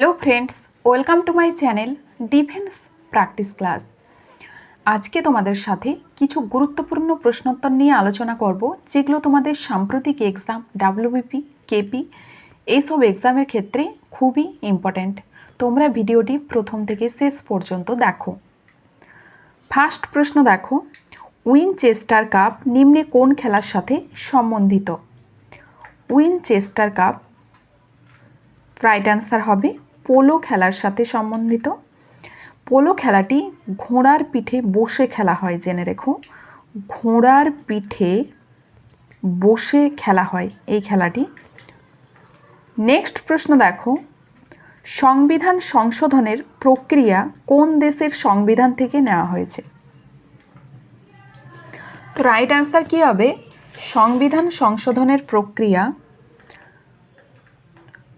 Hello friends welcome to my channel defence practice class আজকে তোমাদের সাথে কিছু গুরুত্বপূর্ণ প্রশ্নোত্তর নিয়ে আলোচনা করব, যেগুলো তোমাদের সাম্প্রতিক এক্সাম ডাব্লিউবিপি কেপি এইসব এক্সামের ক্ষেত্রে খুবই ইম্পর্ট্যান্ট তোমরা ভিডিওটি প্রথম থেকে শেষ পর্যন্ত দেখো। ফার্স্ট প্রশ্ন দেখো উইনচেস্টার কাপ নিম্নে কোন খেলার সাথে সম্বন্ধিত? উইনচেস্টার কাপ রাইট অ্যান্সার হবে পোলো খেলার সাথে সম্বন্ধিত। পোলো খেলাটি ঘোড়ার পিঠে বসে খেলা হয়, জেনে রেখো। ঘোড়ার পিঠে বসে খেলা হয় এই খেলাটি। নেক্সট প্রশ্ন দেখো। সংবিধান সংশোধনের প্রক্রিয়া কোন দেশের সংবিধান থেকে নেওয়া হয়েছে? তো রাইট অ্যান্সার কী হবে? সংবিধান সংশোধনের প্রক্রিয়া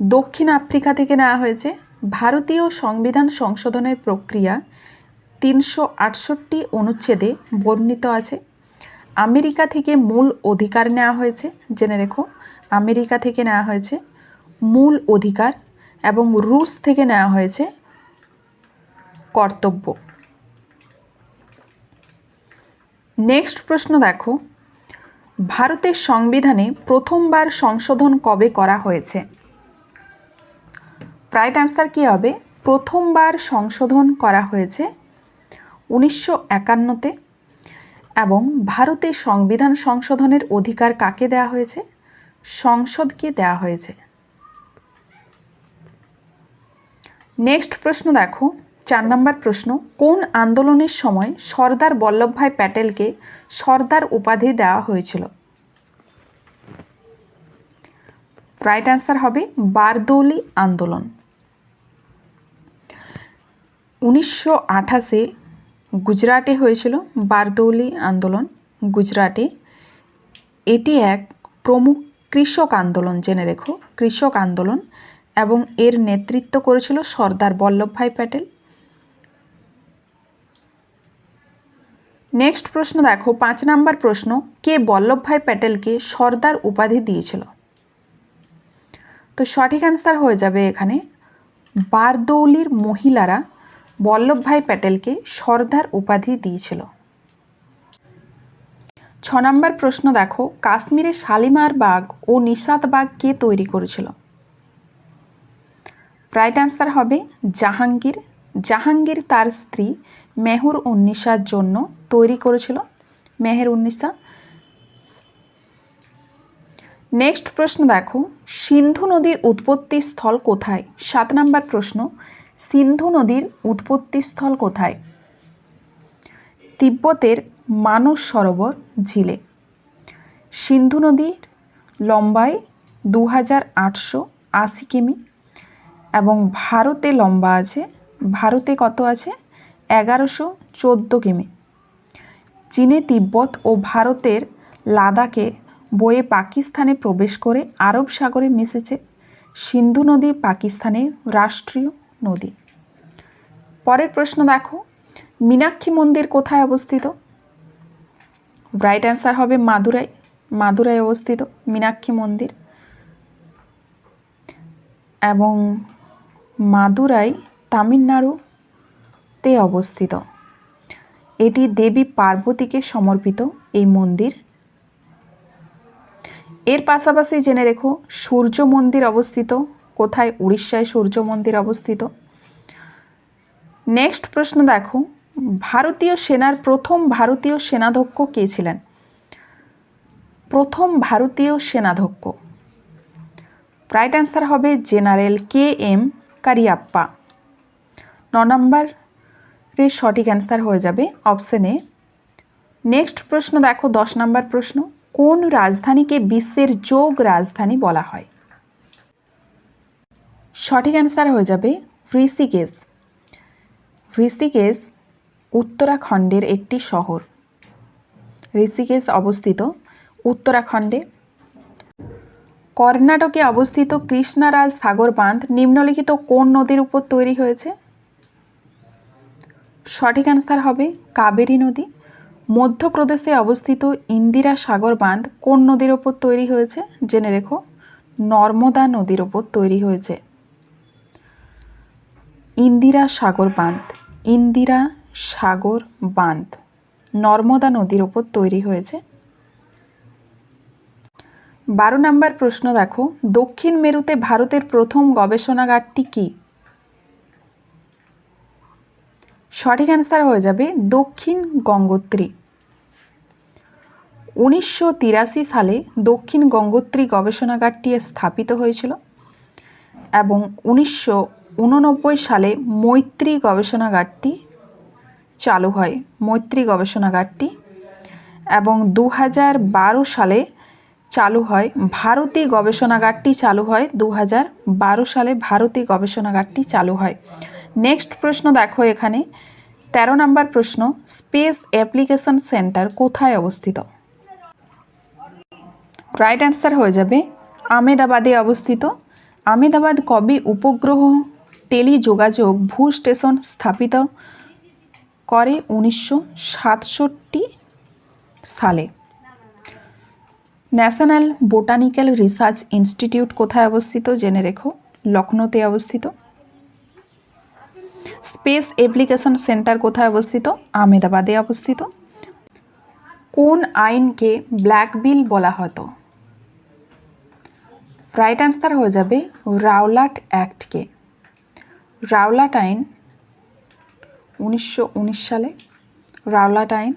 দক্ষিণ আফ্রিকা থেকে নেওয়া হয়েছে ভারতীয় সংবিধান সংশোধনের প্রক্রিয়া তিনশো আটষট্টি অনুচ্ছেদে বর্ণিত আছে। আমেরিকা থেকে মূল অধিকার নেওয়া হয়েছে, জেনে রেখো, আমেরিকা থেকে নেওয়া হয়েছে মূল অধিকার এবং রুশ থেকে নেওয়া হয়েছে কর্তব্য। নেক্সট প্রশ্ন দেখো, ভারতের সংবিধানে প্রথমবার সংশোধন কবে করা হয়েছে? রাইট অ্যান্সার কী হবে? প্রথমবার সংশোধন করা হয়েছে উনিশশো একান্নতে এবং ভারতের সংবিধান সংশোধনের অধিকার কাকে দেওয়া হয়েছে? সংসদকে দেওয়া হয়েছে। নেক্সট প্রশ্ন দেখো। চার নম্বর প্রশ্ন, কোন আন্দোলনের সময় সর্দার বল্লভভাই প্যাটেলকে সর্দার উপাধি দেওয়া হয়েছিল? রাইট অ্যান্সার হবে বারদৌলি আন্দোলন। উনিশশো আঠাশে গুজরাটে হয়েছিল বারদৌলি আন্দোলন। গুজরাটে এটি এক প্রমুখ কৃষক আন্দোলন, জেনে রেখো। কৃষক আন্দোলন এবং এর নেতৃত্ব করেছিল সর্দার বল্লভভাই প্যাটেল। নেক্সট প্রশ্ন দেখো, পাঁচ নাম্বার প্রশ্ন, কে বল্লভভাই প্যাটেলকে সর্দার উপাধি দিয়েছিল? তো সঠিক অ্যান্সার হয়ে যাবে এখানে। বারদৌলির মহিলারা বল্লভভাই প্যাটেলকে সর্দার উপাধি দিয়েছিল। ছ নম্বর প্রশ্ন দেখো, কাশ্মীরে শালিমার বাগ ও নিষাদ বাগ কে তৈরি করেছিল? রাইট অ্যান্সার হবে জাহাঙ্গীর। জাহাঙ্গীর তার স্ত্রী মেহুর উন্নিসার জন্য তৈরি করেছিল। মেহের উন্নিসা নেক্সট প্রশ্ন দেখো, সিন্ধু নদীর উৎপত্তি স্থল কোথায়? সাত নম্বর প্রশ্ন, সিন্ধু নদীর উৎপত্তি স্থল কোথায়? তিব্বতের মানস সরোবর, ঝিলে। সিন্ধু নদীর লম্বায় দু হাজার আটশো আশি কিমি এবং ভারতে লম্বা আছে, ভারতে কত আছে? এগারোশো চোদ্দ কিমি। চীনে তিব্বত ও ভারতের লাদাখে বয়ে পাকিস্তানে প্রবেশ করে আরব সাগরে মিশেছে সিন্ধু নদী, পাকিস্তানের রাষ্ট্রীয় নদী। পরের প্রশ্ন দেখো, মীনাক্ষী মন্দির কোথায় অবস্থিত? রাইট অ্যান্সার হবে মাদুরাই। মাদুরাই অবস্থিত মীনাক্ষী মন্দির। এবং মাদুরাই তামিলনাড়ুতে অবস্থিত। এটি দেবী পার্বতীকে সমর্পিত এই মন্দির। এর পাশাপাশি জেনে রেখো, সূর্য মন্দির অবস্থিত। কোথায়? উড়িষ্যায় সূর্য মন্দির অবস্থিত। নেক্সট প্রশ্ন দেখো, ভারতীয় সেনার প্রথম ভারতীয় সেনাধ্যক্ষ কে ছিলেন? প্রথম ভারতীয় সেনাধ্যক্ষ। রাইট অ্যান্সার হবে জেনারেল কে এম কারিয়াপ্পা। ন নম্বরের সঠিক অ্যান্সার হয়ে যাবে অপশানে নেক্সট প্রশ্ন দেখো, দশ নম্বর প্রশ্ন। কোন রাজধানীকে বিশ্বের যোগ রাজধানী বলা হয়? সঠিক অ্যান্সার হয়ে যাবে ঋষিকেশ ঋষিকেশ উত্তরাখণ্ডের একটি শহর। ঋষিকেশ অবস্থিত উত্তরাখণ্ডে। কর্ণাটকে অবস্থিত কৃষ্ণারাজ সাগর বাঁধ নিম্নলিখিত কোন নদীর উপর তৈরি হয়েছে? সঠিক অ্যান্সার হবে কাবেরী নদী। মধ্যপ্রদেশে অবস্থিত ইন্দিরা সাগর বাঁধ কোন নদীর ওপর তৈরি হয়েছে? জেনে রেখো। নর্মদা নদীর ওপর তৈরি হয়েছে। ইন্দিরা সাগর বাঁধ, ইন্দিরা সাগর বাঁধ, নর্মদা নদীর ওপর তৈরি হয়েছে। বারো নম্বর প্রশ্ন দেখো। দক্ষিণ মেরুতে ভারতের প্রথম গবেষণাগারটি কি? সঠিক অ্যান্সার হয়ে যাবে দক্ষিণ গঙ্গোত্রী। উনিশশো তিরাশি সালে দক্ষিণ গঙ্গোত্রী গবেষণাগারটি স্থাপিত হয়েছিল এবং উনিশশো উননব্বই সালে মৈত্রী গবেষণাগারটি চালু হয়, মৈত্রী গবেষণাগারটি। এবং দু হাজার বারো সালে চালু হয়, ভারতী গবেষণাগারটি চালু হয়। দু হাজার বারো সালে ভারতী গবেষণাগারটি চালু হয়। নেক্সট প্রশ্ন দেখো এখানে। তেরো নম্বর প্রশ্ন স্পেস অ্যাপ্লিকেশন সেন্টার কোথায় অবস্থিত? রাইট অ্যান্সার হয়ে যাবে, আমেদাবাদে অবস্থিত। আমেদাবাদ কবে উপগ্রহ টেলিযোগাযোগ ভূ স্টেশন স্থাপিত করে উনিশশো সাতষট্টি সালে? ন্যাশনাল বোটানিক্যাল রিসার্চ ইনস্টিটিউট কোথায় অবস্থিত? জেনে রেখো। লখনৌতে অবস্থিত। স্পেস অ্যাপ্লিকেশন সেন্টার কোথায় অবস্থিত? আহমেদাবাদে অবস্থিত। কোন আইনকে ব্ল্যাক বিল বলা হতো? রাইট অ্যান্সার হয়ে যাবে রাওলাট অ্যাক্টকে। রাওলাট আইন উনিশশো উনিশ সালে। রাওলাট আইন।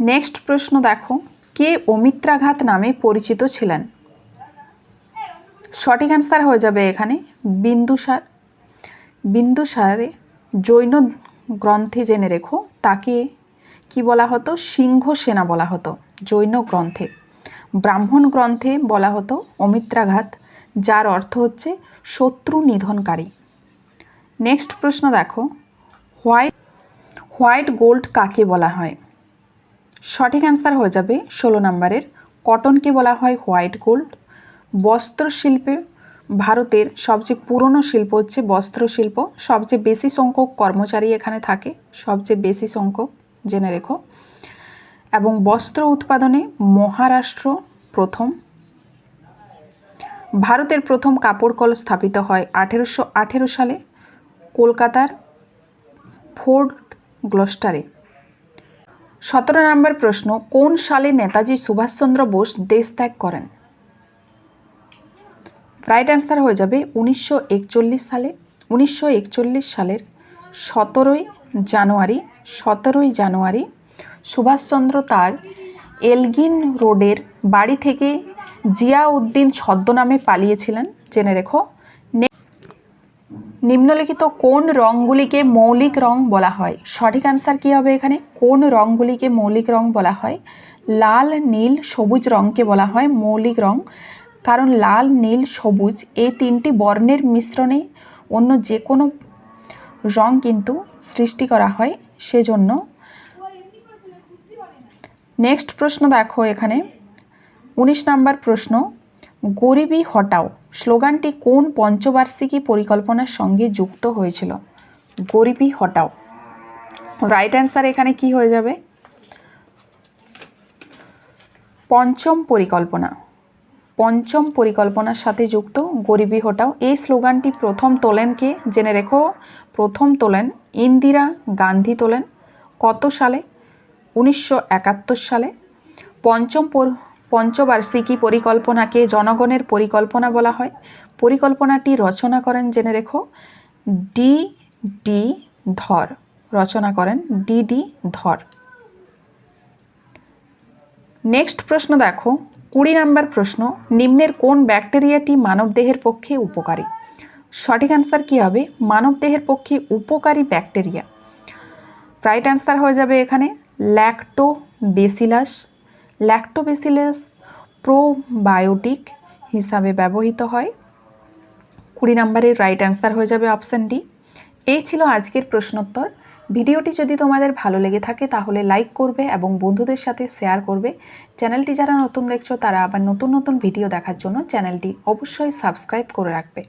নেক্সট প্রশ্ন দেখো, কে অমিত্রাঘাত নামে পরিচিত ছিলেন? সঠিক অ্যান্সার হয়ে যাবে এখানে বিন্দুসার বিন্দুসারে জৈন গ্রন্থে জেনে রেখো, তাকে কি বলা হতো? সিংহ সেনা বলা হতো, জৈন গ্রন্থে। ব্রাহ্মণ গ্রন্থে বলা হতো অমিত্রাঘাত, যার অর্থ হচ্ছে শত্রু নিধনকারী। নেক্সট প্রশ্ন দেখো, হোয়াইট হোয়াইট গোল্ড কাকে বলা হয়? সঠিক অ্যান্সার হয়ে যাবে ষোলো নম্বরের। কটনকে বলা হয় হোয়াইট গোল্ড। বস্ত্র শিল্পে ভারতের সবচেয়ে পুরনো শিল্প হচ্ছে বস্ত্র শিল্প সবচেয়ে বেশি সংখ্যক কর্মচারী এখানে থাকে। সবচেয়ে বেশি সংখ্যক, জেনে রেখো। এবং বস্ত্র উৎপাদনে মহারাষ্ট্র প্রথম। ভারতের প্রথম কাপড় কল স্থাপিত হয় আঠেরোশো আঠেরো সালে কলকাতার ফোর্ট গ্লস্টারে। সতেরো নম্বর প্রশ্ন, কোন সালে নেতাজি সুভাষচন্দ্র বোস দেশ ত্যাগ করেন? রাইট অ্যান্সার হয়ে যাবে উনিশশো একচল্লিশ সালে। উনিশশো একচল্লিশ সালের সতেরোই জানুয়ারি সতেরোই জানুয়ারি সুভাষচন্দ্র তার এলগিন রোডের বাড়ি থেকে জিয়াউদ্দিন ছদ্মনামে পালিয়েছিলেন। জেনে রেখো। নিম্নলিখিত কোন রঙগুলিকে মৌলিক রং বলা হয়? সঠিক অ্যান্সার কী হবে এখানে? কোন রঙগুলিকে মৌলিক রং বলা হয়? লাল, নীল, সবুজ রঙকে বলা হয় মৌলিক রং। কারণ লাল, নীল, সবুজ এই তিনটি বর্ণের মিশ্রণে অন্য যে কোনো রং কিন্তু সৃষ্টি করা হয় সেজন্য। নেক্সট প্রশ্ন দেখো এখানে। উনিশ নাম্বার প্রশ্ন, গরিবী হটাও, স্লোগানটি কোন পঞ্চবার্ষিকী পরিকল্পনার সঙ্গে যুক্ত হয়েছিল? গরিবী হটাও। রাইট অ্যান্সার এখানে কি হয়ে যাবে? পঞ্চম পরিকল্পনা। পঞ্চম পরিকল্পনার সাথে যুক্ত গরিবী হটাও। এই স্লোগানটি প্রথম তোলেন কে? জেনে রেখো। প্রথম তোলেন ইন্দিরা গান্ধী তোলেন। কত সালে? উনিশশো একাত্তর সালে। পঞ্চম পঞ্চবার্ষিকী পরিকল্পনাকে জনগণের পরিকল্পনা বলা হয়। পরিকল্পনাটি রচনা করেন, জেনে রেখো, ডি ডি ধর। রচনা করেন ডি ডি ধর। নেক্সট প্রশ্ন দেখো। কুড়ি নাম্বার প্রশ্ন, নিম্নের কোন ব্যাকটেরিয়াটি মানবদেহের পক্ষে উপকারী? সঠিক অ্যান্সার কী হবে? মানবদেহের পক্ষে উপকারী ব্যাকটেরিয়া। রাইট অ্যান্সার হয়ে যাবে এখানে ল্যাক্টোবেসিলাস ল্যাক্টোবেসিলাস প্রোবায়োটিক হিসাবে ব্যবহৃত হয়। কুড়ি নম্বরের রাইট অ্যান্সার হয়ে যাবে অপশান ডি এই ছিল আজকের প্রশ্নোত্তর। ভিডিওটি যদি তোমাদের ভালো লেগে থাকে তাহলে লাইক করবে এবং বন্ধুদের সাথে শেয়ার করবে। চ্যানেলটি যারা নতুন দেখছ তারা আবার নতুন নতুন ভিডিও দেখার জন্য চ্যানেলটি অবশ্যই সাবস্ক্রাইব করে রাখবে।